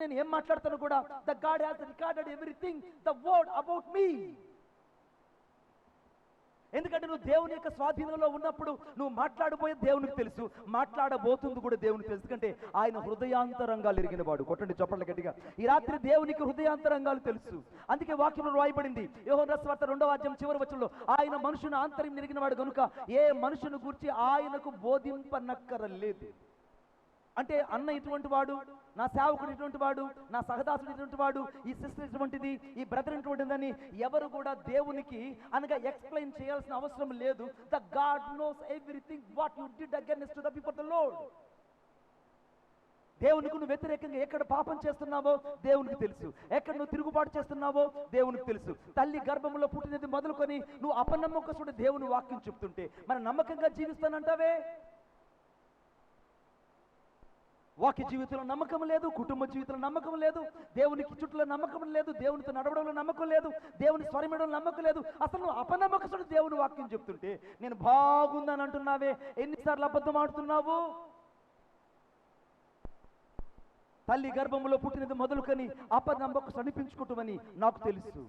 నేను ఏం మాట్లాడతాను కూడా the God has recorded everything the word about me ఎందుకంటే నువ్వు దేవుని యొక్క స్వాధీనంలో ఉన్నప్పుడు నువ్వు మాట్లాడబోయే దేవునికి తెలుసు. మాట్లాడబోతుంది కూడా దేవునికి తెలుసు. ఎందుకంటే ఆయన హృదయాంతరంగాలు ఎరిగిన వాడు. కొట్టండి చప్పట్ల గట్టిగా. ఈ రాత్రి దేవునికి హృదయాంతరంగాలు తెలుసు. అందుకే వాక్యంలో రాయబడింది. యోహన్ రస్వార్త రెండవ అధ్యాయం చివరి వచ్చంలో ఆయన మనుషుని ఆంతర్యం ఎరిగిన వాడు కనుక ఏ మనుషుని గురించి ఆయనకు బోధింపనక్కరలేదు. అంటే అన్న ఇటువంటి వాడు నా సేవకుడు ఇటువంటి వాడు నా సహదాసుడు ఇటువంటి వాడు ఈ సిస్టర్ ఇటువంటిది ఈ బ్రదర్ ఇటువంటిదని ఎవరు కూడా దేవునికి అనగా ఎక్స్ప్లెయిన్ చేయాల్సిన అవసరం లేదు. The God knows everything what you did against to the people the Lord. దేవునికి నువ్వు వ్యతిరేకంగా ఎక్కడ పాపం చేస్తున్నావో దేవునికి తెలుసు. ఎక్కడ నువ్వు తిరుగుబాటు చేస్తున్నావో దేవునికి తెలుసు. తల్లి గర్భంలో పుట్టినది మొదలుకొని నువ్వు అపనమ్మకసుడు దేవుని వాక్యం చెప్తుంటే మన నమ్మకంగా జీవిస్తానంటావే? వాక్య జీవితంలో నమ్మకం లేదు కుటుంబ జీవితంలో నమ్మకం లేదు దేవునికి చుట్టూలో నమ్మకం లేదు దేవునితో నడవడంలో నమ్మకం లేదు దేవుని స్వరమిడంలో నమ్మకం లేదు. అసలు నువ్వు అపనమ్మకసుడు దేవుని వాక్యం చెప్తుంటే నేను బాగుందని అంటున్నావే. ఎన్నిసార్లు అబద్ధం ఆడుతున్నావు? తల్లి గర్భంలో పుట్టినది మొదలుకొని అపనమ్మకు అనిపించుకుంటామని నాకు తెలుసు.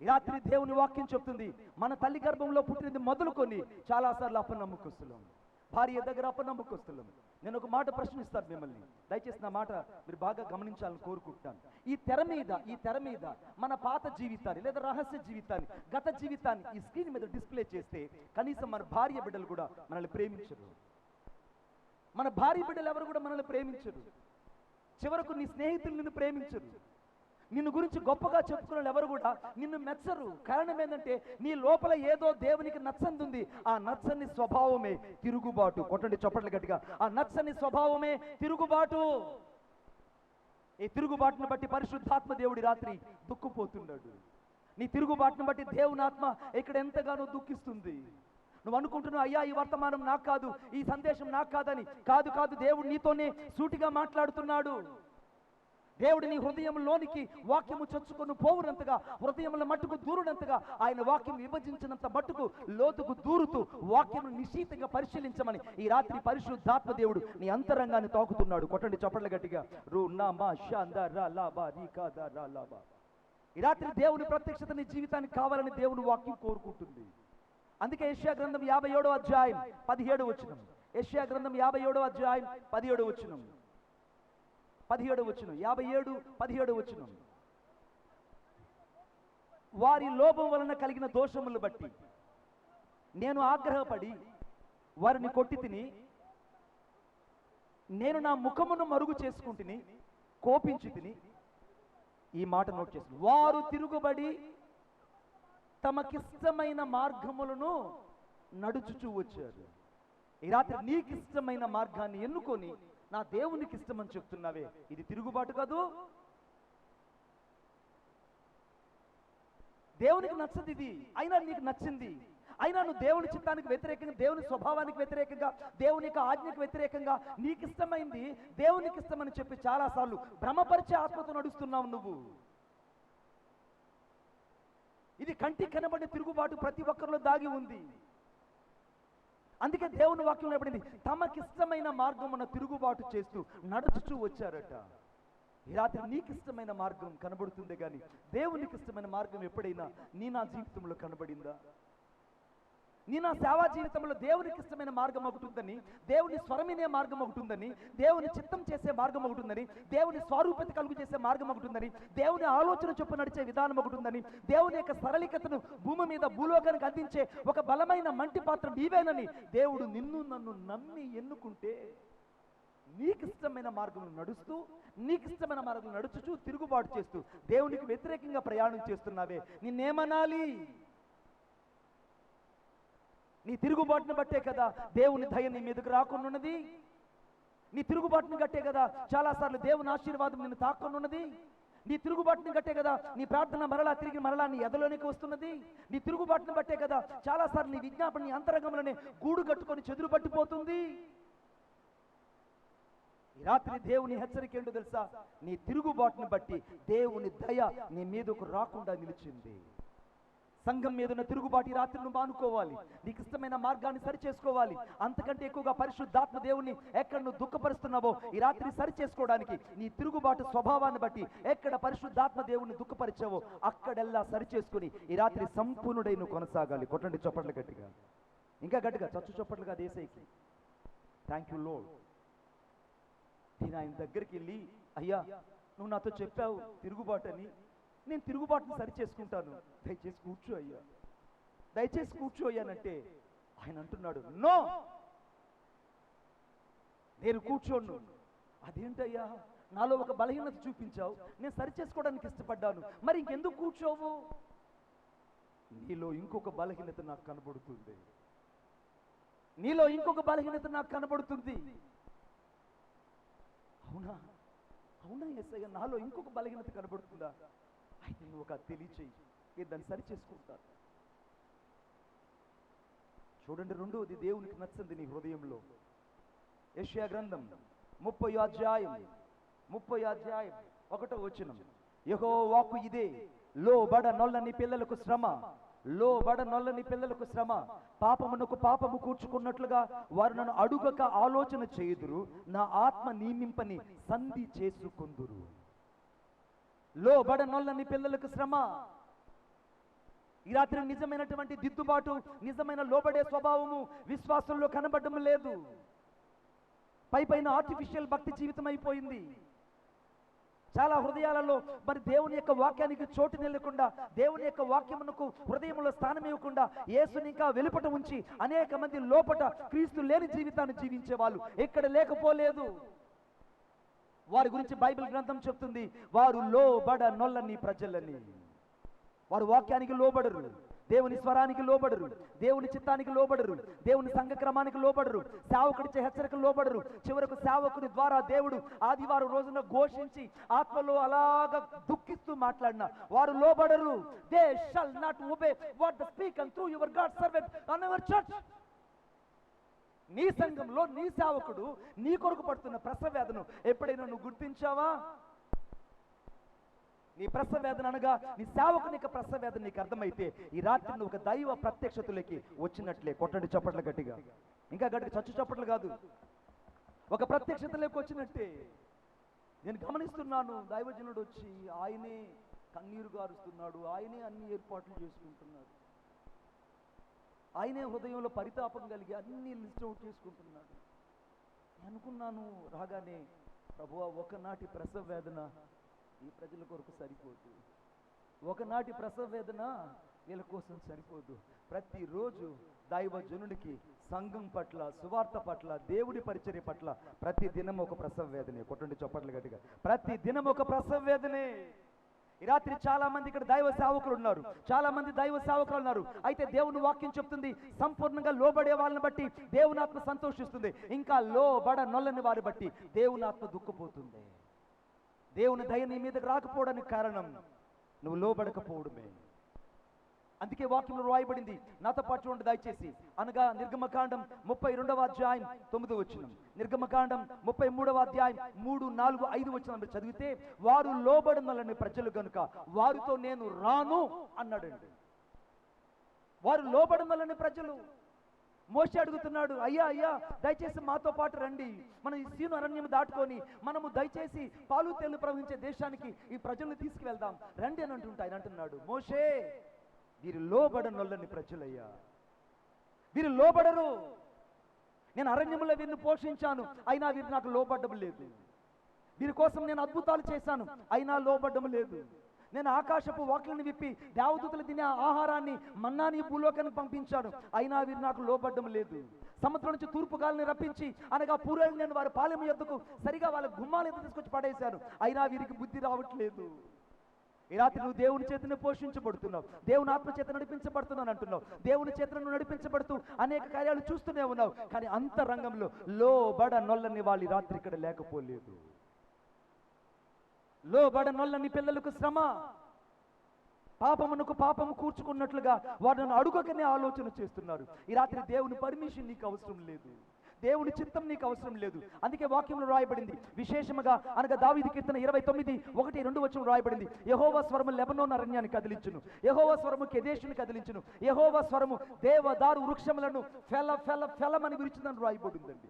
రాత్రి దేవుని వాక్యం చెప్తుంది మన తల్లి గర్భంలో పుట్టినది మొదలుకొని చాలాసార్లు అపనమ్మకస్తులం. భార్య దగ్గర అపనమ్మకస్తులం. నేను ఒక మాట ప్రశ్నిస్తాను మిమ్మల్ని. దయచేసి నా మాట మీరు బాగా గమనించాలని కోరుకుంటాను ఈ తెర మీద ఈ తెర మీద మన పాత జీవితాన్ని లేదా రహస్య జీవితాన్ని గత జీవితాన్ని ఈ స్క్రీన్ మీద డిస్ప్లే చేస్తే కనీసం మన భార్య బిడ్డలు కూడా మనల్ని ప్రేమించరు. మన భార్య బిడ్డలు ఎవరు కూడా మనల్ని ప్రేమించరు. చివరకు నీ స్నేహితులు నిన్ను ప్రేమించరు. నిన్ను గురించి గొప్పగా చెప్పుకున్న ఎవరు కూడా నిన్ను మెచ్చరు. కారణం ఏంటంటే నీ లోపల ఏదో దేవునికి నచ్చంది ఆ నచ్చని స్వభావమే తిరుగుబాటు. కొట్టండి చొప్పట్లు గట్టిగా. ఆ నచ్చని స్వభావమే తిరుగుబాటు. ఈ తిరుగుబాటును బట్టి పరిశుద్ధాత్మ దేవుడి రాత్రి దుక్కుపోతున్నాడు. నీ తిరుగుబాటును బట్టి దేవుని ఆత్మ ఇక్కడ ఎంతగానో దుఃఖిస్తుంది. నువ్వు అనుకుంటున్నావు అయ్యా ఈ వర్తమానం నాకు కాదు ఈ సందేశం నాకు కాదని. కాదు కాదు దేవుడు నీతోనే సూటిగా మాట్లాడుతున్నాడు. దేవుడు నీ హృదయంలోనికి వాక్యము చొచ్చుకొని పోవునంతగా హృదయంలో మట్టుకు దూరునంతగా ఆయన వాక్యం విభజించినంత మట్టుకు లోతుకు దూరుతూ వాక్యం నిశీతంగా పరిశీలించమని ఈ రాత్రి పరిశుద్ధాత్మ దేవుడు నీ అంతరంగాన్ని తాకుతున్నాడు. కొట్టండి చప్పట్ల గట్టిగా. రూ నామా రా లా బా దా రా లా బా. ఈ రాత్రి దేవుని ప్రత్యక్షత నీ జీవితానికి కావాలని దేవుని వాక్యం కోరుకుంటుంది. అందుకే యెషయా గ్రంథం యాభై ఏడో అధ్యాయం పదిహేడు వచ్చినం ఏషియా గ్రంథం యాభై ఏడో అధ్యాయం పదిహేడు వచ్చినం పదిహేడు వచ్చును. యాభై ఏడు పదిహేడు వచ్చును. వారి లోపం వలన కలిగిన దోషములు బట్టి నేను ఆగ్రహపడి వారిని కొట్టి తిని నేను నా ముఖమును మరుగు చేసుకుంటుని కోపించి తిని ఈ మాట నోట్ చేసి వారు తిరుగుబడి తమకిష్టమైన మార్గములను నడుచుచూ వచ్చారు. ఈ రాత్రి నీకిష్టమైన మార్గాన్ని ఎన్నుకొని నా దేవునికి ఇష్టమని చెప్తున్నావే. ఇది తిరుగుబాటు కాదు. దేవునికి నచ్చదు ఇది. అయినా నీకు నచ్చింది. అయినా నువ్వు దేవుని చిత్తానికి వ్యతిరేకంగా దేవుని స్వభావానికి వ్యతిరేకంగా దేవుని యొక్క ఆజ్ఞకు వ్యతిరేకంగా నీకు ఇష్టమైంది దేవునికి ఇష్టమని చెప్పి చాలాసార్లు భ్రమపరిచే ఆత్మతో నడుస్తున్నావు నువ్వు. ఇది కంటికి కనబడే తిరుగుబాటు ప్రతి ఒక్కరిలో దాగి ఉంది. అందుకే దేవుని వాక్యంలో పడింది తమకిష్టమైన మార్గమున తిరుగుబాటు చేస్తూ నడుచుచూ వచ్చారట. ఈ రాత్రి నీకు ఇష్టమైన మార్గం కనబడుతుంది కానీ దేవునికి ఇష్టమైన మార్గం ఎప్పుడైనా నీ నా జీవితంలో కనబడిందా? నీ నా సేవా జీవితంలో దేవునికి ఇష్టమైన మార్గం ఒకటి ఉందని దేవుని స్వరమినే మార్గం ఒకటి ఉందని దేవుని చిత్తం చేసే మార్గం ఒకటి ఉందని దేవుని స్వరూపత కలుగు చేసే మార్గం ఒకటి ఉందని దేవుని ఆలోచన చొప్పు నడిచే విధానం ఒకటి ఉందని దేవుని యొక్క సరళికతను భూమి మీద భూలోకానికి అందించే ఒక బలమైన మంటి పాత్ర నీవేనని దేవుడు నిన్ను నన్ను నమ్మి ఎన్నుకుంటే నీకు ఇష్టమైన మార్గంలో నడుస్తూ నీకు ఇష్టమైన మార్గంలో నడుచుచూ తిరుగుబాటు చేస్తూ దేవునికి వ్యతిరేకంగా ప్రయాణం చేస్తున్నావే. నిన్నేమనాలి? నీ తిరుగుబాటును బట్టే కదా దేవుని దయ నీ మీదకు రాకున్నది నీ తిరుగుబాటును గట్టే కదా చాలాసార్లు దేవుని ఆశీర్వాదం నిన్ను తాక్కున్నది నీ తిరుగుబాటుని గట్టే కదా నీ ప్రార్థన మరలా తిరిగి మరలా నీ ఎదలోనికి వస్తున్నది. నీ తిరుగుబాటును బట్టే కదా చాలాసార్లు నీ విజ్ఞాపన నీ అంతరంగంలోనే గూడు కట్టుకొని చెదురు పట్టిపోతుంది. ఈ రాత్రి దేవుని హెచ్చరిక ఏంటో తెలుసా? నీ తిరుగుబాటుని బట్టి దేవుని దయ నీ మీదకు రాకుండా నిలిచింది. సంఘం మీద ఉన్న తిరుగుబాటు ఈ రాత్రి నువ్వు మానుకోవాలి నీకు ఇష్టమైన మార్గాన్ని సరి చేసుకోవాలి అంతకంటే ఎక్కువగా పరిశుద్ధాత్మ దేవుని ఎక్కడ నువ్వు దుఃఖపరుస్తున్నావో ఈ రాత్రి సరి చేసుకోవడానికి నీ తిరుగుబాటు స్వభావాన్ని బట్టి ఎక్కడ పరిశుద్ధాత్మ దేవుని దుఃఖపరిచావో అక్కడెల్లా సరి చేసుకుని ఈ రాత్రి సంపూర్ణుడై నువ్వు కొనసాగాలి. కొట్టండి చప్పట్లు గట్టిగా. ఇంకా గట్టిగా చచ్చు చప్పట్లుగా దేశాయికి థ్యాంక్ యూ లోడ్ నేను ఆయన దగ్గరికి వెళ్ళి అయ్యా నువ్వు నాతో చెప్పావు తిరుగుబాటు అని నేను తిరుగుబాటును సరి చేసుకుంటాను దయచేసి కూర్చో అయ్యా. దయచేసి కూర్చో అయ్యానంటే ఆయన అంటున్నాడు నో! నేను కూర్చోను. అదేంటయ్యా? నాలో ఒక బలహీనత చూపించావు. నేను సరి చేసుకోవడానికి ఇష్టపడ్డాను. మరి ఇంకెందుకు కూర్చోవు? నీలో ఇంకొక బలహీనత నాకు కనబడుతుంది. నీలో ఇంకొక బలహీనత నాకు కనబడుతుంది. అవునా? అవునా ఎస్ఐ నాలో ఇంకొక బలహీనత కనబడుతుందా? నువ్వు ఒక తెలియచేయి నేను దాన్ని సరి చేసుకుంటాను చూడండి రెండోది దేవునికి నచ్చింది నీ హృదయంలో. యెషయా గ్రంథం ముప్పై అధ్యాయం ముప్పై అధ్యాయం ఒకటో వచ్చిన యహో వాకు ఇదే లో బడ నొల్లని పిల్లలకు శ్రమ లో బడ నొల్లని పిల్లలకు శ్రమ. పాపమునకు పాపము కూర్చుకున్నట్లుగా వారు నన్ను అడుగక ఆలోచన చేయుదురు నా ఆత్మ నియమింపని సంధి చేసుకుందురు. లోబడనొల్లని పిల్లలకు శ్రమ. ఈ రాత్రి నిజమైనటువంటి దిద్దుబాటు నిజమైన లోబడే స్వభావము విశ్వాసంలో కనబడడం లేదు. పై పైన ఆర్టిఫిషియల్ భక్తి జీవితం అయిపోయింది. చాలా హృదయాలలో మరి దేవుని యొక్క వాక్యానికి చోటు నిలకుండా దేవుని యొక్క వాక్యమునకు హృదయంలో స్థానం ఇవ్వకుండా యేసుని ఇంకా వెలుపట ఉంచి అనేక మంది లోపట క్రీస్తు లేని జీవితాన్ని జీవించే వాళ్ళు ఎక్కడ లేకపోలేదు. వారి గురించి బైబిల్ గ్రంథం చెప్తుంది వారు లోబడ నొల్లని ప్రజలని. వారు వాక్యానికి లోబడరు దేవుని స్వరానికి లోబడరు దేవుని చిత్తానికి లోబడరు దేవుని సంఘక్రమానికి లోబడరు సేవకుడిచ్చే హెచ్చరిక లోబడరు. చివరకు సేవకుడి ద్వారా దేవుడు ఆదివారం రోజున ఘోషించి ఆత్మలో అలాగ దుఃఖిస్తూ మాట్లాడిన వారు లోబడరు. They shall not obey what the speak and through your God servant on your church నీ సంఘంలో నీ సేవకుడు నీ కొరకు పడుతున్న ప్రసవ వేదను ఎప్పుడైనా నువ్వు గుర్తించావా? నీ ప్రసవ వేదన అనగా నీ సేవకుని యొక్క ప్రసవ వేదన నీకు అర్థమైతే ఈ రాత్రి నువ్వు ఒక దైవ ప్రత్యక్షతలోకి వచ్చినట్లే. కొట్టండి చప్పట్లు గట్టిగా. ఇంకా గట్టిగా చచ్చు చప్పట్లు కాదు. ఒక ప్రత్యక్షతలోకి వచ్చినట్టే. నేను గమనిస్తున్నాను దైవజనుడు వచ్చి ఆయనే కన్నీరు గారుస్తున్నాడు. ఆయనే అన్ని ఏర్పాట్లు చేసుకుంటున్నాడు. ఆయనే హృదయంలో పరితాపం కలిగి అన్ని లిస్ట్ అవుట్ చేసుకుంటున్నాడు. అనుకున్నాను రాగానే ప్రభువా ఒకనాటి ప్రసవ వేదన ఈ ప్రజల కొరకు సరిపోదు. ఒకనాటి ప్రసవ వేదన వీళ్ళ కోసం సరిపోదు. ప్రతిరోజు దైవజనుడికి సంఘం పట్ల సువార్త పట్ల దేవుడి పరిచర్య పట్ల ప్రతి దినం ఒక ప్రసవ వేదనే. కొట్టండి చప్పట్లు గట్టిగా. ప్రతి దినం ఒక ప్రసవ వేదనే. ఈ రాత్రి చాలా మంది ఇక్కడ దైవ సేవకులు ఉన్నారు. చాలా మంది దైవ సేవకులు ఉన్నారు. అయితే దేవుని వాక్యం చెప్తుంది సంపూర్ణంగా లోబడే వాళ్ళని బట్టి దేవుని ఆత్మ సంతోషిస్తుంది. ఇంకా లోబడ నొల్లని వారి బట్టి దేవుని ఆత్మ దుఃఖపోతుంది. దేవుని దయ నీ మీదకి రాకపోవడానికి కారణం నువ్వు లోబడకపోవడమే. అందుకే వాక్యంలో రాయబడింది. నాతో పాటు చూడండి దయచేసి. అనగా నిర్గమకాండం ముప్పై రెండవ అధ్యాయం తొమ్మిది వచ్చిన నిర్గమకాండం ముప్పై మూడవ అధ్యాయం మూడు నాలుగు ఐదు వచ్చిన చదివితే వారు లోబడినలని ప్రజలు కనుక వారితో నేను రాను అన్నాడండి. వారు లోబడినలని ప్రజలు? మోసే అడుగుతున్నాడు అయ్యా అయ్యా దయచేసి మాతో పాటు రండి. మనం ఈ సీను అరణ్యం దాటుకొని మనము దయచేసి పాలు తేలు ప్రవహించే దేశానికి ఈ ప్రజల్ని తీసుకువెళ్దాం. రండి అని అంటుంటా అంటున్నాడు. మోషే వీరు లోబడనొల్లని ప్రజలయ్యా. వీరు లోబడరు. నేను అరణ్యములో వీరిని పోషించాను. అయినా వీరు నాకు లోబడ్డం లేదు. వీరి కోసం నేను అద్భుతాలు చేశాను. అయినా లోబడ్డం లేదు. నేను ఆకాశపు వాక్లను విప్పి దేవదూతలు తినే ఆహారాన్ని మన్నాని భూలోకానికి పంపించాను. అయినా వీరు నాకు లోబడ్డం లేదు. సముద్రం నుంచి తూర్పు గాలిని రప్పించి అనగా పూర్వం నేను వారి పాలెం ఎద్దుకు సరిగా వాళ్ళ గుమ్మాలు ఎద్దు తీసుకొచ్చి పడేశాను అయినా వీరికి బుద్ధి రావట్లేదు. ఈ రాత్రి నువ్వు దేవుని చేతనే పోషించబడుతున్నావు. దేవుని ఆత్మ చేత నడిపించబడుతున్నాను అంటున్నావు. దేవుని చేత నడిపించబడుతూ అనేక కార్యాలు చూస్తూనే ఉన్నావు. కానీ అంతరంగంలో లోబడ నొల్లని వాళ్ళు రాత్రి ఇక్కడ లేకపోలేదు. లోబడ నొల్లని పిల్లలకు శ్రమ. పాపమునకు పాపము కూర్చుకున్నట్లుగా వారు నన్ను అడుగకనే ఆలోచన చేస్తున్నారు. ఈ రాత్రి దేవుని పర్మిషన్ నీకు అవసరం లేదు. దేవుని చిత్తం నీకు అవసరం లేదు. అందుకే వాక్యంలో రాయబడింది. విశేషముగా అనగా దావిది కీర్తన ఇరవై తొమ్మిది ఒకటి రెండు వచ్చిన రాయబడింది. యహోవ స్వరము లెబనోన్ అరణ్యాన్ని కదిలించును. యహోవ స్వరము కెదేశుని కదిలించును. యహోవ స్వరము దేవదారు వృక్షములను ఫెల ఫెల ఫెలమని విరిచిందని రాయబడిందండి.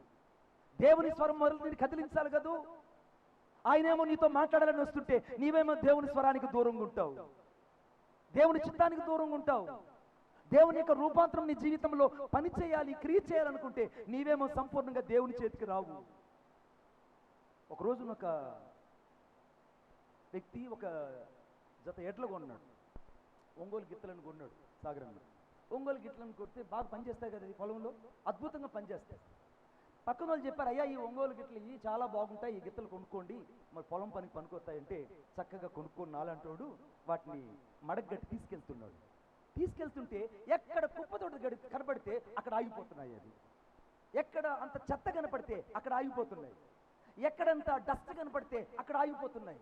దేవుని స్వరం మొదలు నేను కదిలించాలి కదూ? ఆయనేమో నీతో మాట్లాడాలని వస్తుంటే నీవేమో దేవుని స్వరానికి దూరంగా ఉంటావు. దేవుని చిత్తానికి దూరంగా ఉంటావు. దేవుని యొక్క రూపాంతరం నీ జీవితంలో పని చేయాలి క్రియ చేయాలనుకుంటే నీవేమో సంపూర్ణంగా దేవుని చేతికి రావు. ఒక రోజున ఒక వ్యక్తి ఒక జత ఎడ్లు కొన్నాడు. ఒంగోలు గిత్తలను కొన్నాడు సాగరంలో. ఒంగోలు గిట్లను కొడితే బాగా పనిచేస్తాయి కదా ఈ పొలంలో? అద్భుతంగా పనిచేస్తాయి. పక్కన వాళ్ళు చెప్పారు అయ్యా ఈ ఒంగోలు గిట్లు ఇవి చాలా బాగుంటాయి ఈ గిత్తలు కొనుక్కోండి. మరి పొలం పనికి పనికొస్తాయంటే చక్కగా కొనుక్కొని నాలంటోడు వాటిని మడగట్టి తీసుకెళ్తున్నాడు. తీసుకెళ్తుంటే ఎక్కడ కుప్పతోటి గడి కనపడితే అక్కడ ఆగిపోతున్నాయి అది ఎక్కడ అంత చెత్త కనపడితే అక్కడ ఆగిపోతున్నాయి. ఎక్కడంత డస్ట్ కనపడితే అక్కడ ఆగిపోతున్నాయి.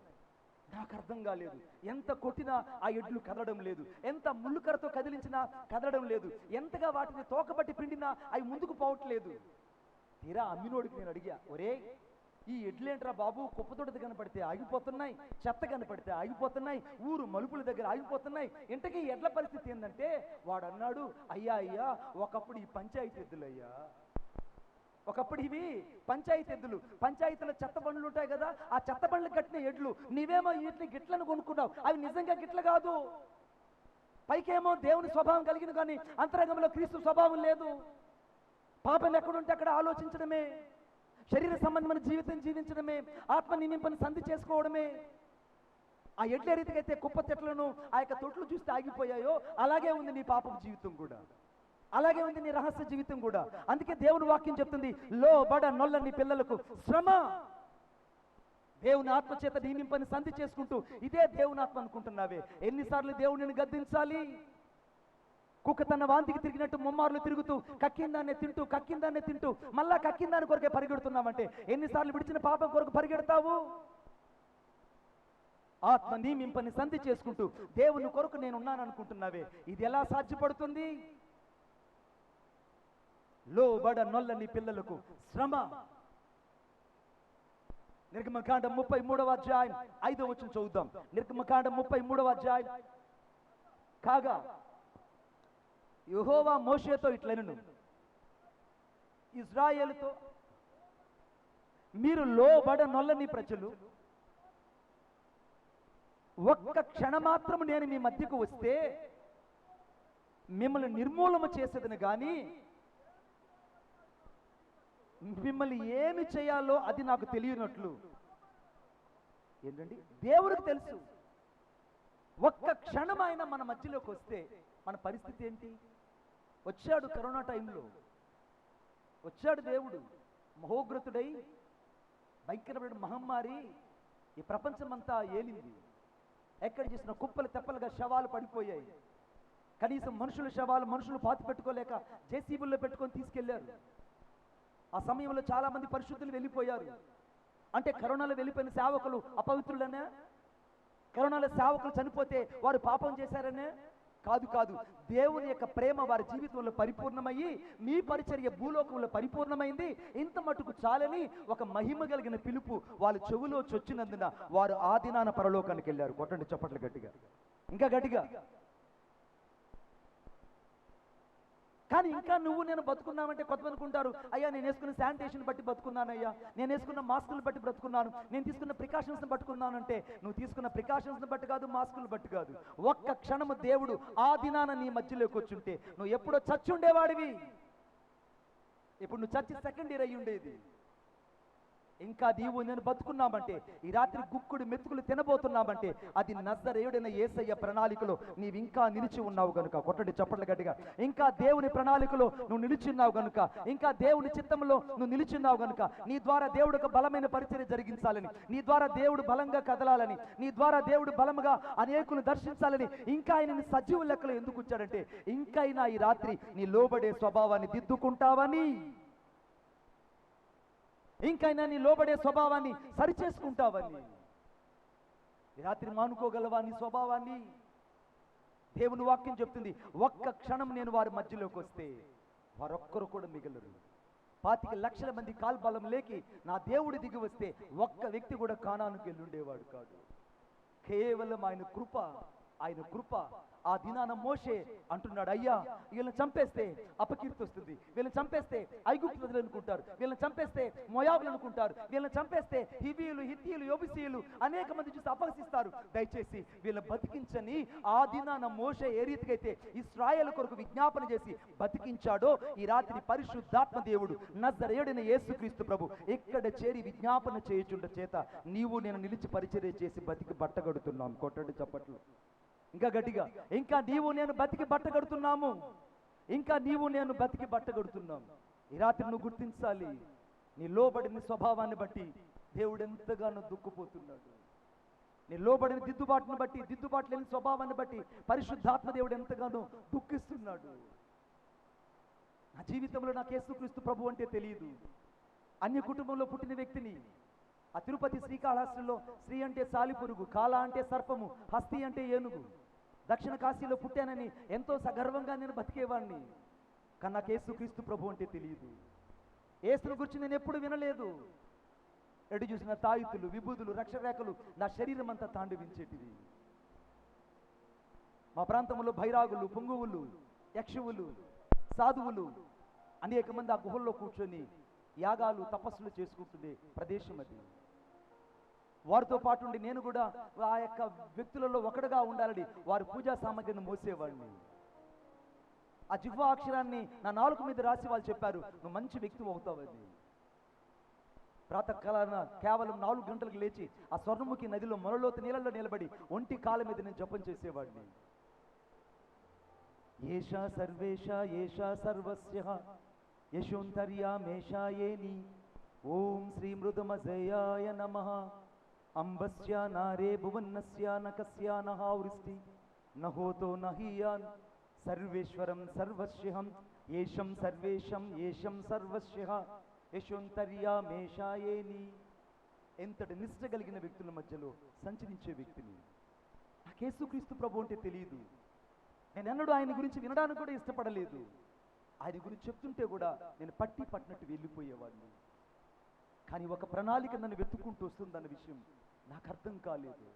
నాకు అర్థం కాలేదు. ఎంత కొట్టినా ఆ ఎడ్లు కదలడం లేదు. ఎంత ముళ్ళుకరతో కదిలించినా కదలడం లేదు. ఎంతగా వాటిని తోకబట్టి పిండినా అవి ముందుకు పోవట్లేదు. తీరా అమ్మినోడికి నేను అడిగా ఒరే ఈ ఎడ్లేంట్రా బాబు? కుప్పతోటి కనపడితే ఆగిపోతున్నాయి చెత్త కనపడితే ఆగిపోతున్నాయి ఊరు మలుపుల దగ్గర ఆగిపోతున్నాయి. ఇంతకీ ఎడ్ల పరిస్థితి ఏంటంటే వాడు అన్నాడు అయ్యా అయ్యా ఒకప్పుడు ఈ పంచాయతీ ఎద్దులు అయ్యా. ఒకప్పుడు ఇవి పంచాయతీ ఎద్దులు. పంచాయతీలో చెత్త బండ్లు ఉంటాయి కదా ఆ చెత్త బండ్లు కట్టిన ఎడ్లు. నీవేమో వీటిని గిట్లను కొనుక్కున్నావు. అవి నిజంగా గిట్ల కాదు. పైకేమో దేవుని స్వభావం కలిగిన కానీ అంతరంగంలో క్రీస్తు స్వభావం లేదు. పాపం ఎక్కడుంటే అక్కడ ఆలోచించడమే. శరీర సంబంధమైన జీవితం జీవించడమే ఆత్మ నిమింపని సంధి చేసుకోవడమే. ఆ ఎడ్ల రీతికైతే కుప్ప చెట్లను ఆ యొక్క తొట్లు చూస్తే ఆగిపోయాయో అలాగే ఉంది నీ పాపం జీవితం కూడా. అలాగే ఉంది నీ రహస్య జీవితం కూడా. అందుకే దేవుని వాక్యం చెప్తుంది లో బడ నొల్ల నీ పిల్లలకు శ్రమ. దేవుని ఆత్మ చేత నియమింపని సంధి చేసుకుంటూ ఇదే దేవుని ఆత్మ అనుకుంటున్నావే. ఎన్నిసార్లు దేవుడిని గద్దించాలి? కుక్క తన వాంతికి తిరిగినట్టు ముమ్మార్లు తిరుగుతూ కక్కిందాన్నే తింటూ కక్కిందాన్నే తింటూ మళ్ళా కక్కిందాని కొరకే పరిగెడుతున్నామంటే ఎన్నిసార్లు విడిచిన పాపం కొరకు పరిగెడతావు? ఆత్మ నియమింపని సంధి చేసుకుంటూ దేవుని కొరకు నేను ఉన్నాను అనుకుంటున్నావే ఇది ఎలా సాధ్యపడుతుంది? లోబడ నొల్లని పిల్లలకు శ్రమ. నిర్గమకాండం ముప్పై మూడవ అధ్యాయం ఐదో వచ్చిన చదువుదాం. నిర్గమకాండ ముప్పై మూడవ అధ్యాయం. కాగా యహోవా మోషేతో ఇట్లనను. ఇజ్రాయేల్తో మీరు లోబడ నొల్లని ప్రజలు. ఒక్క క్షణమాత్రము నేను మీ మధ్యకు వస్తే మిమ్మల్ని నిర్మూలన చేసేదని కానీ మిమ్మల్ని ఏమి చేయాలో అది నాకు తెలియనట్లు. ఏంటండి? దేవుడికి తెలుసు. ఒక్క క్షణమైనా మన మధ్యలోకి వస్తే మన పరిస్థితి ఏంటి? వచ్చాడు కరోనా టైంలో. వచ్చాడు దేవుడు మహోగ్రతుడై భయంకరమైన మహమ్మారి ఈ ప్రపంచమంతా ఏలింది. ఎక్కడ చేసిన కుప్పలు తెప్పలుగా శవాలు పడిపోయాయి. కనీసం మనుషుల శవాలు మనుషులు పాతి పెట్టుకోలేక జేసీబుల్లో పెట్టుకొని తీసుకెళ్ళారు. ఆ సమయంలో చాలా మంది పరిశుద్ధులు వెళ్ళిపోయారు. అంటే కరోనాలో వెళ్ళిపోయిన సేవకులు అపవిత్రులనే? కరోనాలో సేవకులు చనిపోతే వారు పాపం చేశారనే? కాదు కాదు. దేవుని యొక్క ప్రేమ వారి జీవితంలో పరిపూర్ణమయ్యి మీ పరిచర్య భూలోకంలో పరిపూర్ణమైంది. ఇంత మటుకు చాలని ఒక మహిమ కలిగిన పిలుపు వాళ్ళ చెవులో చొచ్చినందున వారు ఆదినాన పరలోకానికి వెళ్ళారు. కొట్టండి చప్పట్లు గట్టిగా. ఇంకా గట్టిగా. కానీ ఇంకా నువ్వు నేను బతుకున్నామంటే కొత్త అనుకుంటారు. అయ్యా నేను వేసుకున్న శానిటేషన్ బట్టి బతుకున్నాను అయ్యా. నేను వేసుకున్న మాస్కులు బట్టి బ్రతుకున్నాను. నేను తీసుకున్న ప్రికాషన్స్ని బట్టుకున్నాను అంటే నువ్వు తీసుకున్న ప్రికాషన్స్ని బట్టి కాదు మాస్కులు బట్టి కాదు. ఒక్క క్షణము దేవుడు ఆ దినాన నీ మధ్యలోకి వచ్చుంటే నువ్వు ఎప్పుడో చచ్చి ఉండేవాడివి ఇప్పుడు నువ్వు చచ్చి సెకండ్ ఇయర్ అయ్యి ఉండేది ఇంకా నీవు నేను బతుకున్నామంటే ఈ రాత్రి గుక్కుడు మెతుకులు తినబోతున్నామంటే అది నజరేయుడైన ఏసయ్య ప్రణాళికలో నీవు ఇంకా నిలిచి ఉన్నావు గనుక. కొట్టండి చప్పట్లు గట్టిగా. ఇంకా దేవుని ప్రణాళికలో నువ్వు నిలిచిన్నావు గనుక ఇంకా దేవుని చిత్తంలో నువ్వు నిలిచిన్నావు గనుక నీ ద్వారా దేవుడు ఒక బలమైన పరిచయం జరిగించాలని నీ ద్వారా దేవుడు బలంగా కదలాలని నీ ద్వారా దేవుడు బలముగా అనేకులు దర్శించాలని ఇంకా ఆయన సజీవ లెక్కలో ఎందుకు వచ్చాడంటే ఇంకైనా ఈ రాత్రి నీ లోబడే స్వభావాన్ని దిద్దుకుంటావని. ఇంకైనా నీ లోబడే స్వభావాన్ని సరిచేసుకుంటావని. రాత్రి మానుకోగలవా నీ స్వభావాన్ని? దేవుని వాక్యం చెప్తుంది ఒక్క క్షణం నేను వారి మధ్యలోకి వస్తే వారొక్కరు కూడా మిగలరు. పాతిక లక్షల మంది కాల్బలం లేకి నా దేవుడి దిగి వస్తే ఒక్క వ్యక్తి కూడా కానానికి వెళ్ళుండేవాడు కాదు. కేవలం ఆయన కృప ఆయన కృప ఆ దినాన మోషే అంటున్నాడు అయ్యా వీళ్ళని చంపేస్తే అపకీర్తి వస్తుంది. వీళ్ళని చంపేస్తే ఐగుప్తు ప్రజలు అనుకుంటారు. వీళ్ళని చంపేస్తే మొయాబులు అనుకుంటారు. వీళ్ళని చంపేస్తే హివీయులు హిత్తీయులు యోబిసీయులు అనేక మంది చూసి అపహసిస్తారు. దయచేసి వీళ్ళని బతికించని ఆ దినాన మోషే ఏ రీతికైతే ఇస్రాయల్ కొరకు విజ్ఞాపన చేసి బతికించాడో ఈ రాత్రి పరిశుద్ధాత్మ దేవుడు నజరేడిన యేసుక్రీస్తు ప్రభు ఇక్కడ చేరి విజ్ఞాపన చేయుచుండ చేత నీవు నేను నిలిచి పరిచర్య చేసి బతికి బట్టగడుతున్నాం. కొట్టండి చప్పట్లు. ఇంకా గట్టిగా ఇంకా నీవు నేను బతికి బట్ట కడుతున్నాము. ఇంకా నీవు నేను బతికి బట్ట కడుతున్నాము ఈ రాత్రి నువ్వు గుర్తించాలి. నీ లోబడిన స్వభావాన్ని బట్టి దేవుడు ఎంతగానో దుక్కుపోతున్నాడు నీ లోబడిన దిద్దుబాటును బట్టి దిద్దుబాటు లేని స్వభావాన్ని బట్టి పరిశుద్ధాత్మ దేవుడు ఎంతగానో దుఃఖిస్తున్నాడు. నా జీవితంలో నాకు యేసుక్రీస్తు ప్రభు అంటే తెలియదు. అన్య కుటుంబంలో పుట్టిన వ్యక్తిని ఆ తిరుపతి శ్రీకాళహస్తిలో శ్రీ అంటే సాలిపురుగు కాల అంటే సర్పము హస్తి అంటే ఏనుగు. దక్షిణ కాశీలో పుట్టానని ఎంతో సగర్వంగా నేను బతికేవాడిని కానీ నాకు యేసుక్రీస్తు ప్రభు అంటే తెలియదు. ఏసును గురించి నేను ఎప్పుడు వినలేదు. ఎటు చూసిన తాయితులు విభూతులు రక్షరేఖలు నా శరీరం అంతా తాండవించేటివి. మా ప్రాంతంలో భైరాగులు పొంగువులు యక్షువులు సాధువులు అనేక మంది ఆ గుహల్లో కూర్చొని యాగాలు తపస్సులు చేసుకుంటుండే ప్రదేశం అది. వారితో పాటు ఉండి నేను కూడా ఆ యొక్క వ్యక్తులలో ఒకడుగా ఉండాలని వారి పూజా సామగ్రిని మోసేవాడిని. ఆ జిహ్వా అక్షరాన్ని నా నాలుగు మీద రాసి వాళ్ళు చెప్పారు నువ్వు మంచి వ్యక్తి అవుతావని ప్రాతకాలాన కేవలం నాలుగు గంటలకు లేచి ఆ స్వర్ణముఖి నదిలో మరలోత నీళ్ళలో నిలబడి ఒంటి కాళ్ళ మీద నేను జపం చేసేవాడిని. ఏషా సర్వేష ఏషా సర్వస్య యశోంతర్యామేషాయేని ఓం శ్రీ మృదుమజయాయ నమ. అంబస్య నారే భువన్నస్య నకస్య నహావృష్టి నహోతో నహీయాన్ సర్వేశ్వరం సర్వస్యహం ఏషం సర్వేషం ఏషం సర్వస్య యశోంతర్యామేషాయేని ఎంతటి నిష్ట కలిగిన వ్యక్తుల మధ్యలో సంచరించే వ్యక్తిని. నాకు ప్రభు అంటే తెలియదు నేను ఎన్నడూ ఆయన గురించి వినడానికి కూడా ఇష్టపడలేదు. ఆయన గురించి చెప్తుంటే కూడా నేను పట్టి పట్టినట్టు వెళ్ళిపోయేవాడిని. కానీ ఒక ప్రణాళిక నన్ను వెతుక్కుంటూ వస్తుందన్న విషయం నాకు అర్థం కాలేదు.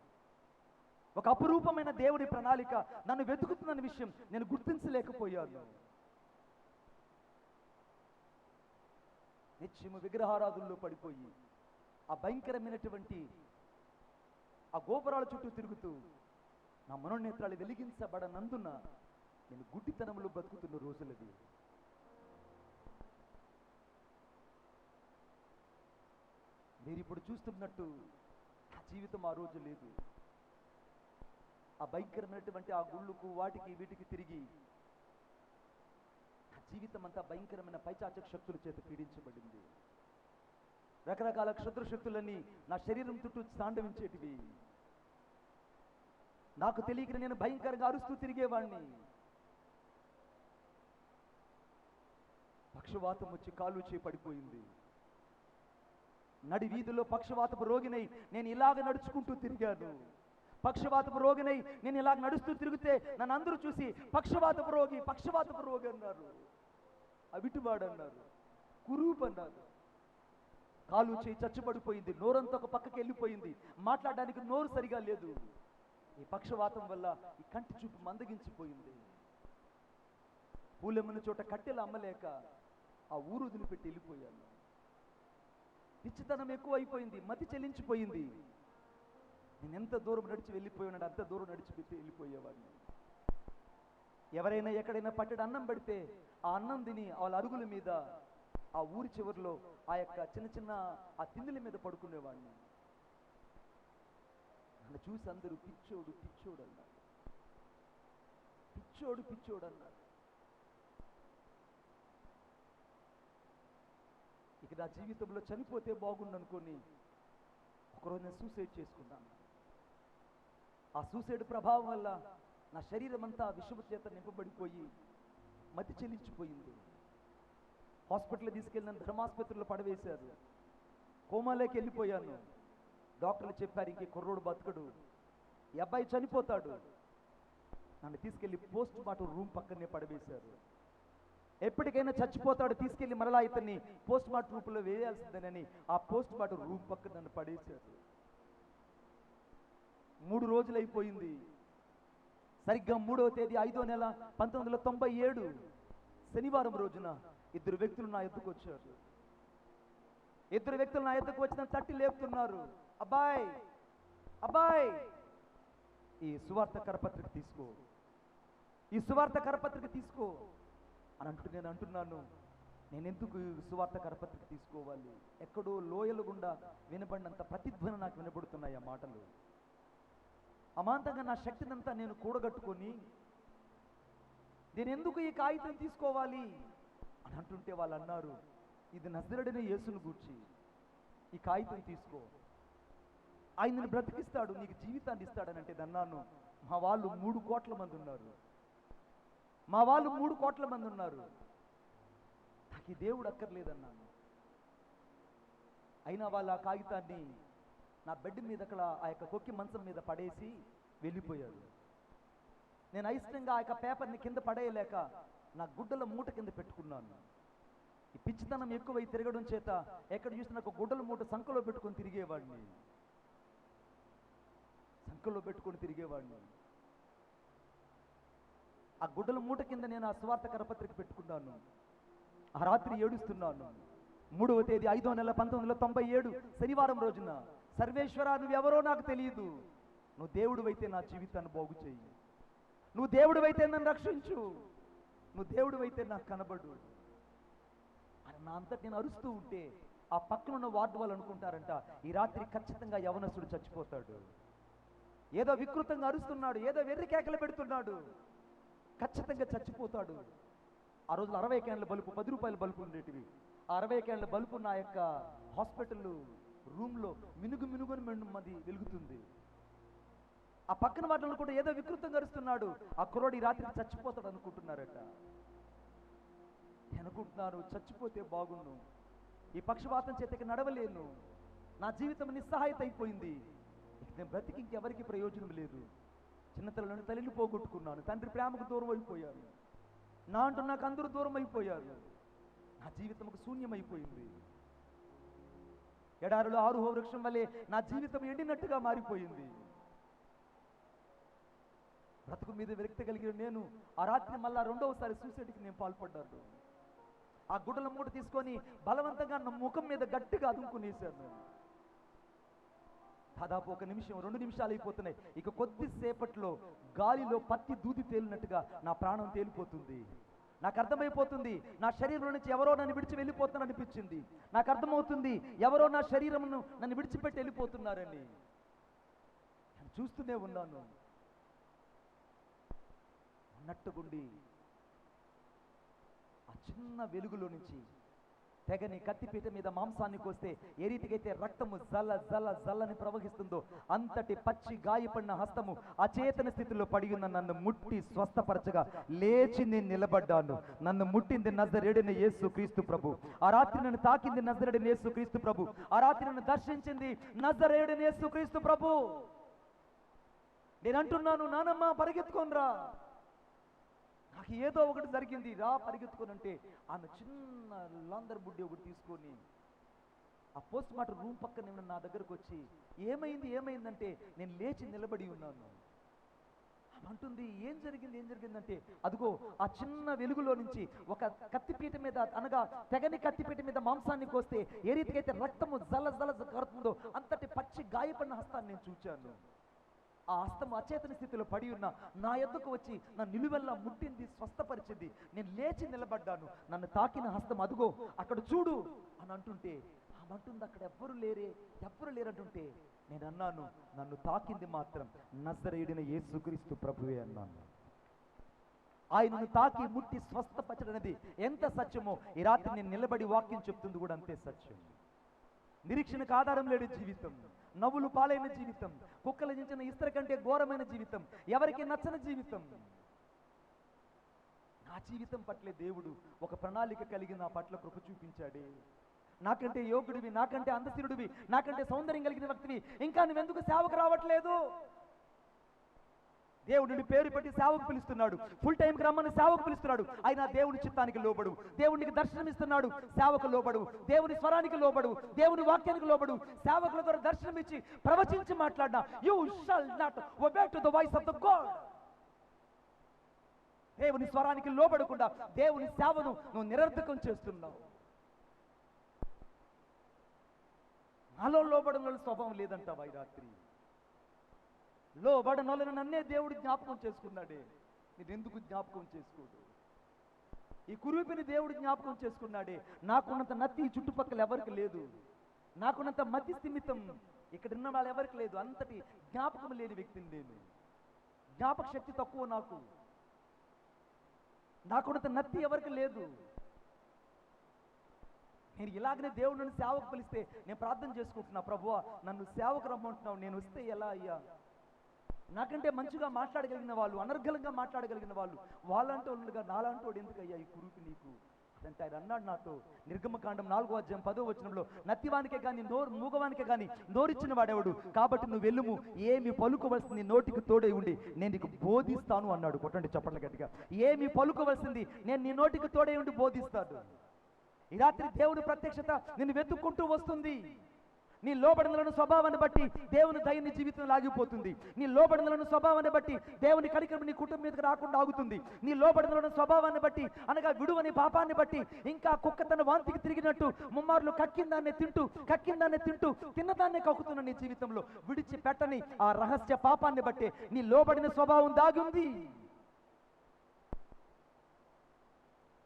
ఒక అపురూపమైన దేవుడి ప్రణాళిక నన్ను వెతుకుతుందన్న విషయం నేను గుర్తించలేకపోయాను. నిత్యము విగ్రహారాధుల్లో పడిపోయి ఆ భయంకరమైనటువంటి ఆ గోపురాల చుట్టూ తిరుగుతూ నా మనోనేత్రాలు వెలిగించబడనందున నేను గుడ్డితనంలో బతుకుతున్న రోజులది మీరు ఇప్పుడు చూస్తున్నట్టు జీవితం ఆ రోజు లేదు. ఆ భయంకరమైనటువంటి ఆ గుళ్ళుకు వాటికి వీటికి తిరిగి ఆ జీవితం అంతా భయంకరమైన పైచాచక శక్తుల చేత పీడించబడింది. రకరకాల క్షుద్ర శక్తులన్నీ నా శరీరం చుట్టూ తాండవించేటివి. నాకు తెలియక నేను భయంకరంగా అరుస్తూ తిరిగేవాణ్ణి. పక్షవాతం వచ్చి కాలు చేయి పడిపోయింది. నడి వీధిలో పక్షవాతపు రోగినై నేను ఇలాగ నడుచుకుంటూ తిరిగాను. పక్షవాతపు రోగినై నేను ఇలాగ నడుస్తూ తిరిగితే నన్ను అందరూ చూసి పక్షవాతపు రోగి పక్షవాతపు రోగి అన్నారు. అవిటివాడు అన్నారు కురూప్ అన్నారు కాలు చేయి చచ్చుబడిపోయింది. నోరంతా ఒక పక్కకి వెళ్ళిపోయింది. మాట్లాడడానికి నోరు సరిగా లేదు. ఈ పక్షవాతం వల్ల ఈ కంటి చూపు మందగించిపోయింది. పూలెమ్మని చోట కట్టెలు అమ్మలేక ఆ ఊరు వదిలిపెట్టి వెళ్ళిపోయాను. పిచ్చితనం ఎక్కువ అయిపోయింది మతి చెల్లించిపోయింది. నేను ఎంత దూరం నడిచి వెళ్ళిపోయాను అంత దూరం నడిచిపెట్టి వెళ్ళిపోయేవాడిని. ఎవరైనా ఎక్కడైనా పట్టడి అన్నం పెడితే ఆ అన్నం తిని వాళ్ళ అరుగుల మీద ఆ ఊరి చివరిలో ఆ యొక్క చిన్న చిన్న ఆ తిందుల మీద పడుకునేవాడిని. నన్ను చూసి అందరూ పిచ్చోడు పిచ్చోడు అన్నారు. పిచ్చోడు పిచ్చోడు అన్నారు. ఇది నా జీవితంలో చనిపోతే బాగుండు అనుకుని ఒకరోజు నేను సూసైడ్ చేసుకున్నాను. ఆ సూసైడ్ ప్రభావం వల్ల నా శరీరం అంతా విషము చేత నింపబడిపోయి మతి చెల్లించిపోయింది. హాస్పిటల్ తీసుకెళ్ళిన నన్ను ధర్మాసుపత్రిలో పడవేశారు. కోమాలోకి వెళ్ళిపోయాను. డాక్టర్లు చెప్పారు ఇంకే కుర్రోడు బతకడు. ఈ అబ్బాయి చనిపోతాడు. నన్ను తీసుకెళ్ళి పోస్ట్ మార్టం రూమ్ పక్కనే పడవేశారు. ఎప్పటికైనా చచ్చిపోతాడు తీసుకెళ్ళి మరలా ఇతన్ని పోస్ట్ మార్టం రూపంలో వేయాల్సిందేనని ఆ పోస్ట్ మార్టం రూమ్ పక్కన నన్ను పడేశారు మూడు రోజులు అయిపోయింది. సరిగ్గా మూడవ తేదీ ఐదో నెల పంతొమ్మిది వందల తొంభై ఏడు శనివారం రోజున ఇద్దరు వ్యక్తులు నా ఎద్దుకు వచ్చారు. ఇద్దరు వ్యక్తులు నా ఎద్దుకు వచ్చిన తట్టి లేపుతున్నారు. అబ్బాయ్ అబ్బాయ్ ఈ సువార్త కరపత్రిక తీసుకో. ఈ సువార్త కరపత్రిక తీసుకో. అని అంటూ నేను అంటున్నాను. నేను ఎందుకు సువార్త కరపత్రిక తీసుకోవాలి? ఎక్కడో లోయలు గుండా వినబడినంత ప్రతిధ్వని నాకు వినబడుతున్నాయి ఆ మాటలు. అమాంతంగా నా శక్తినంతా నేను కూడగట్టుకొని నేను ఎందుకు ఈ కాగితం తీసుకోవాలి? అని అంటుంటే వాళ్ళు అన్నారు ఇది నజరడిన యేసును గూర్చి. ఈ కాగితం తీసుకో. ఆయనను బ్రతికిస్తాడు నీకు జీవితాన్ని ఇస్తాడని అంటే అన్నాను. మా వాళ్ళు మూడు కోట్ల మంది ఉన్నారు. మా వాళ్ళు మూడు కోట్ల మంది ఉన్నారు. నాకు ఈ దేవుడు అక్కర్లేదన్నాను. అయినా వాళ్ళు ఆ కాగితాన్ని నా బెడ్ మీద అక్కడ ఆ యొక్క కొక్కి మంచం మీద పడేసి వెళ్ళిపోయారు. నేను అయిష్టంగా ఆ యొక్క పేపర్ని కింద పడేయలేక నా గుడ్డల మూట కింద పెట్టుకున్నాను. ఈ పిచ్చితనం ఎక్కువై తిరగడం చేత ఎక్కడ చూసినా ఒక గుడ్డల మూట సంఖలో పెట్టుకొని తిరిగేవాడిని. సంఖలో పెట్టుకొని తిరిగేవాడిని. ఆ గుడ్డల మూట కింద నేను ఆ స్వార్థ కరపత్రిక పెట్టుకున్నాను. ఆ రాత్రి ఏడుస్తున్నాను. మూడవ తేదీ ఐదో నెల పంతొమ్మిది వందల తొంభై ఏడు శనివారం రోజున. సర్వేశ్వర నువ్వెవరో నాకు తెలియదు. నువ్వు దేవుడివైతే నా జీవితాన్ని బాగు చెయ్యి. నువ్వు దేవుడివైతే నన్ను రక్షించు. నువ్వు దేవుడివైతే నాకు కనబడు. అని నా అంతటి నేను అరుస్తూ ఉంటే ఆ పక్కన ఉన్న వార్డు వాళ్ళు అనుకుంటారంట ఈ రాత్రి ఖచ్చితంగా యవనసుడు చచ్చిపోతాడు. ఏదో వికృతంగా అరుస్తున్నాడు ఏదో వెర్రి కేకలు పెడుతున్నాడు. ఖచ్చితంగా చచ్చిపోతాడు. ఆ రోజులు అరవై క్యాన్ల బల్బు పది రూపాయల బల్బు ఉండేటివి. ఆ అరవై క్యాన్ల బల్బు నా యొక్క హాస్పిటల్ రూమ్లో మినుగు మినుగుని మెండు మది వెలుగుతుంది. ఆ పక్కన వాటిలో కూడా ఏదో వికృతం కరుస్తున్నాడు ఆ కుర్రోడు ఈ రాత్రి చచ్చిపోతాడు అనుకుంటున్నారట. అనుకుంటున్నాను చచ్చిపోతే బాగుండు. ఈ పక్షపాతం చేతకి నడవలేను. నా జీవితం నిస్సహాయత అయిపోయింది. నేను బ్రతికి ఇంకెవరికి ప్రయోజనం లేదు. చిన్నతనంలోని తల్లిని పోగొట్టుకున్నాను. తండ్రి ప్రేమకు దూరం అయిపోయారు నా అంటూ నాకు అందరూ దూరం అయిపోయారు నా జీవితం ఒక శూన్యమైపోయింది. ఎడారిలో ఆరుహో వృక్షం వల్లే నా జీవితం ఎండినట్టుగా మారిపోయింది. బ్రతుకు మీద విరక్తి కలిగిన నేను ఆ రాత్రి మళ్ళా రెండవసారి సూసైడ్కి నేను పాల్పడ్డాను. ఆ గుడ్డల మూట తీసుకొని బలవంతంగా నా ముఖం మీద గట్టిగా అదుముకునేశాను. నేను దాదాపు ఒక నిమిషం రెండు నిమిషాలు అయిపోతున్నాయి. ఇక కొద్దిసేపట్లో గాలిలో పత్తి దూది తేలినట్టుగా నా ప్రాణం తేలిపోతుంది. నాకు అర్థమైపోతుంది నా శరీరం నుంచి ఎవరో నన్ను విడిచి వెళ్ళిపోతున్నారు అనిపించింది. నాకు అర్థమవుతుంది ఎవరో నా శరీరమును నన్ను విడిచిపెట్టి వెళ్ళిపోతున్నారని. నేను చూస్తూనే ఉన్నాను. ఉన్నట్టుగుండి ఆ చిన్న వెలుగులో నుంచి తెగని కత్తిపీట మీద మాంసాన్ని కోస్తే ఏ రీతికైతే రక్తము జల్ల జల్ల జల్లని ప్రవహిస్తుందో అంతటి పచ్చి గాయపడిన హస్తము అచేతన స్థితిలో పడి ఉన్న నన్ను ముట్టి స్వస్థపరచగా లేచి నేను నిలబడ్డాను. నన్ను ముట్టింది నజరేడిన యేసు క్రీస్తు ప్రభు. ఆ రాత్రి నన్ను తాకింది నజరేడిన యేసు క్రీస్తు ప్రభు. ఆ రాత్రి నన్ను దర్శించింది నజరేడిన యేసు క్రీస్తు ప్రభు. నేను అంటున్నాను నానమ్మ పరిగెత్తుకోనరా నాకు ఏదో ఒకటి జరిగింది రా పరిగెత్తుకొని అంటే ఆమె చిన్న లాందర్ బుడ్డి ఒకటి తీసుకొని ఆ పోస్ట్ మార్టం రూమ్ పక్కన ఉన్న నా దగ్గరకు వచ్చి ఏమైంది ఏమైందంటే నేను లేచి నిలబడి ఉన్నాను. అంటుంది ఏం జరిగింది ఏం జరిగిందంటే అదిగో ఆ చిన్న వెలుగులో నుంచి ఒక కత్తిపీట మీద అనగా తెగని కత్తిపీట మీద మాంసాన్ని కోస్తే ఏ రీతికైతే రక్తము జల జల కరుతుందో అంతటి పచ్చి గాయపడిన హస్తాన్ని నేను చూచాను. ఆ హస్తం అచేతన స్థితిలో పడి ఉన్న నా ఎద్దుకు వచ్చి నా నిలువెల్లా ముట్టింది స్వస్థపరిచింది. నేను లేచి నిలబడ్డాను. నన్ను తాకిన హస్తం అదుగో అక్కడ చూడు అని అంటుంటే ఆమంటుంది అంటుంది అక్కడ ఎవ్వరు లేరే ఎవ్వరు లేరంటుంటే. నేను అన్నాను నన్ను తాకింది మాత్రం నజరేడిన యేసుక్రీస్తు ప్రభువే అన్నాను. ఆయనను తాకి ముట్టి స్వస్థపరచడనేది ఎంత సత్యమో ఈ రాత్రి నేను నిలబడి వాక్యం చెప్తుంది కూడా అంతే సత్యం. నిరీక్షణకు ఆధారం లేడు జీవితం. నవ్వులు పాలైన జీవితం కుక్కలు జించిన ఇస్త్ర కంటే ఘోరమైన జీవితం ఎవరికి నచ్చని జీవితం? నా జీవితం పట్లే దేవుడు ఒక ప్రణాళిక కలిగి నా పట్ల కృప చూపించాడే. నాకంటే యోగుడివి నాకంటే అందశీరుడివి నాకంటే సౌందర్యం కలిగిన వ్యక్తివి ఇంకా నువ్వెందుకు సేవకు రావట్లేదు? దేవుడు పేరు పెట్టి సేవకు పిలుస్తున్నాడు. ఫుల్ టైంకి రమ్మని సేవకు పిలుస్తున్నాడు. అయినా దేవుని చిత్తానికి లోబడు. దేవునికి దర్శనం ఇస్తున్నాడు. సేవకు లోబడు. దేవుని స్వరానికి లోబడు. దేవుని వాక్యానికి లోబడు. సేవకుల ద్వారా దర్శనం ఇచ్చి ప్రవచించి మాట్లాడినా you shall not obey to the voice of the God దేవుని స్వరానికి లోబడకుండా దేవుని సేవను నువ్వు నిరర్ధకం చేస్తున్నావు. నాలో లోబడంలో స్వభావం లేదంటావా ఈ రాత్రి? లోబడనోళ్ళని నన్నే దేవుడు జ్ఞాపకం చేసుకున్నాడే. నేను ఎందుకు జ్ఞాపకం చేసుకోడు? ఈ కురూపిని దేవుడు జ్ఞాపకం చేసుకున్నాడే. నాకున్నంత నత్తి ఈ చుట్టుపక్కల ఎవరికి లేదు? నాకున్నంత మతి స్థిమితం ఇక్కడ ఉన్న వాళ్ళు ఎవరికి లేదు? అంతటి జ్ఞాపకం లేని వ్యక్తిని నేను. జ్ఞాపక శక్తి తక్కువ నాకు. నాకున్నంత నత్తి ఎవరికి లేదు? నేను ఇలాగనే దేవుడు నన్ను సేవకు పిలిస్తే నేను ప్రార్థన చేసుకుంటున్నా ప్రభువా నన్ను సేవకు రమ్మంటున్నావు నేను వస్తే ఎలా అయ్యా? నాకంటే మంచిగా మాట్లాడగలిగిన వాళ్ళు అనర్గలంగా మాట్లాడగలిగిన వాళ్ళు వాళ్ళంటూ వాళ్ళుగా నాలంటూ వాడు ఈ కురుపు నీకు? అంటే ఆయన అన్నాడు నాతో. నిర్గమకాండం నాలుగో అధ్యాయం పదో వచనంలో నత్తివానికే కానీ నోరు మూగవానికే కానీ నోరిచ్చిన వాడేవాడు? కాబట్టి నువ్వు వెళ్ళుము ఏమి పలుకోవలసింది నోటికి తోడై ఉండి నేను నీకు బోధిస్తాను అన్నాడు. కొట్టండి చెప్పండి గట్టిగా. ఏమి పలుకోవలసింది నేను నీ నోటికి తోడై ఉండి బోధిస్తాడు ఈ రాత్రి దేవుని ప్రత్యక్షత నిన్ను వెతుక్కుంటూ వస్తుంది. నీ లోబడినలను స్వభావాన్ని బట్టి దేవుని దయని జీవితం లాగిపోతుంది నీ లోబడినలను స్వభావాన్ని బట్టి దేవుని కడికరం నీ కుటుంబం మీదకి రాకుండా ఆగుతుంది. నీ లోబడినలను స్వభావాన్ని బట్టి అనగా విడువని పాపాన్ని బట్టి ఇంకా కుక్క తన వాంతికి తిరిగినట్టు ముమ్మార్లు కక్కిందాన్ని తింటూ కక్కిందాన్ని తింటూ తిన్నదాన్ని కక్కుతున్న నీ జీవితంలో విడిచి పెట్టని ఆ రహస్య పాపాన్ని బట్టి నీ లోబడిన స్వభావం దాగుంది.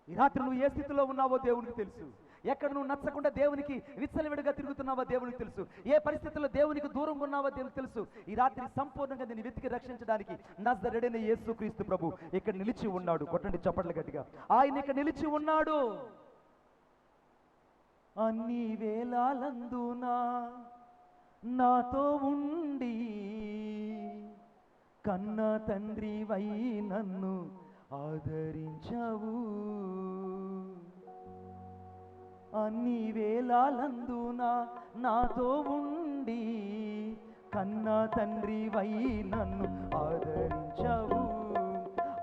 ఈ రాత్రి నువ్వు ఏ స్థితిలో ఉన్నావో దేవునికి తెలుసు. ఎక్కడ నువ్వు నచ్చకుండా దేవునికి విచ్చలవిడిగా తిరుగుతున్నావో దేవునికి తెలుసు. ఏ పరిస్థితుల్లో దేవునికి దూరంగా ఉన్నావో దేవునికి తెలుసు. ఈ రాత్రి సంపూర్ణంగా నేను వెతికి రక్షించడానికి నజరడైన యేసు క్రీస్తు ప్రభు ఇక్కడ నిలిచి ఉన్నాడు. కొట్టండి చప్పట్ల గట్టిగా. ఆయన ఇక్కడ నిలిచి ఉన్నాడు. అన్ని వేలాలందునా నాతో ఉండి కన్న తండ్రి వై నన్ను ఆదరించవు. అన్ని వేలాలందున నాతో ఉండి కన్న తండ్రి వై నన్ను ఆదరించవు.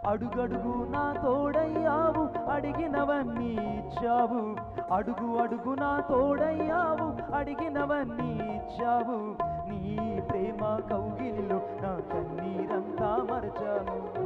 అడుగడుగు నా తోడయ్యావు అడిగినవన్నీ ఇచ్చావు. అడుగు అడుగు నా తోడయ్యావు అడిగినవన్నీ ఇచ్చావు. నీ ప్రేమ కౌగిలిలో నా కన్నీరంతా మరచాను.